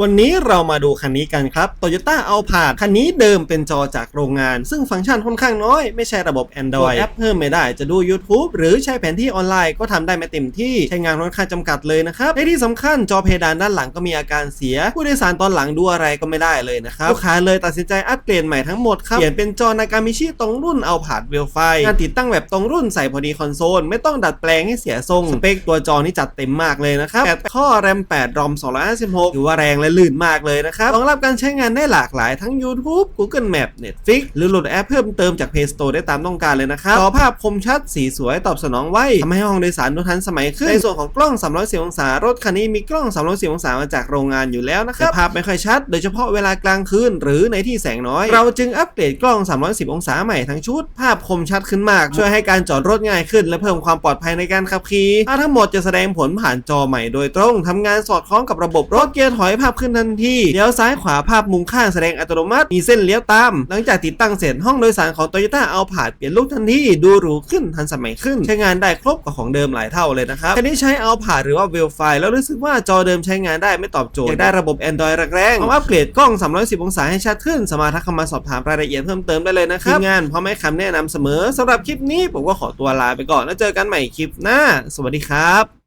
วันนี้เรามาดูคันนี้กันครับ Toyota a l p a r d คันนี้เดิมเป็นจอจากโรงงาน ซึ่งฟังก์ชันค่อนข้างน้อย ไม่ใช่ระบบ Android แอปเพิ่มไม่ได้จะดู YouTube หรือใช้แผนที่ออนไลน์ก็ทำได้ไม่เต็มที่ใช้งานค่อนข้างจำกัดเลยนะครับและที่สำคัญจอเพดานด้านหลังก็มีอาการเสีย ผู้โดยสารตอนหลังดูอะไรก็ไม่ได้เลยนะครับลูกค้าเลยตัดสินใจอัปเกรดใหม่ทั้งหมดครับเปลี่ยนเป็นจอนากามิชิตรงรุ่น a l p a r d w e l f i งานติดตั้งแบบตรงรุ่นใส่พอดีคอนโซลไม่ต้องดัดแปลงให้เสียทรงสเปคตัวจอนี่จัดเต็มมากเลยนะครับ8ข้อ RAM 8 ROM 256ถือว่าแรงและลื่นมากเลยนะครับรองรับการใช้งานได้หลากหลายทั้ง YouTube Google Map Netflix หรือโหลดแอปเพิ่มเติมจาก Play Store ได้ตามต้องการเลยนะครับจอภาพคมชัดสีสวยตอบสนองไวทำให้ห้องโดยสารดูทันสมัยขึ้น ในส่วนของกล้อง360องศารถคันนี้มีกล้อง360องศามาจากโรงงานอยู่แล้วนะครับภาพไม่ค่อยชัด โดยเฉพาะเวลากลางคืนหรือในที่แสงน้อย เราจึงอัปเกรดกล้อง 310 องศาใหม่ทั้งชุด ภาพคมชัดขึ้นมาก ช่วยให้การจอดรถง่ายขึ้น และเพิ่มความปลอดภัยในการขับขี่ถ้าทั้งหมดจะแสดงผลผ่านจอใหม่โดยตรงทำงานสอดคล้องกับระบบรถเกียร์ถอยภาพขึ้นทันทีเลี้ยวซ้ายขวาภาพมุมข้างแสดงอัตโนมัติมีเส้นเลี้ยวตาม หลังจากติดตั้งเสร็จห้องโดยสารของ Toyota a l p a r d เปลี่ยนลุคทันทีดูหรูขึ้นทันสมัยขึ้น ใช้งานได้ครบกว่าของเดิมหลายเท่าเลยนะครับคันนี้ใช้ a l p a r d หรือว่า w e l f i แล้วรู้สึกว่าจอเดิมใช้งานได้ไม่ตอบโจทย์อยากได้ระบบ Android แรงๆต้องอัปเกรดกล้อง 310 องศาให้ชัดขึ้น สามารถทักเข้ามาสอบถามรายละเอียดเพิ่มเติมได้เลยนะครับทีมงานพร้อมให้คำแนะนำเสมอสำหรับคลิปนี้ผมก็ขอตัวลาไปก่อนแล้วเจอกันใหม่คลิปหน้า สวัสดีครับ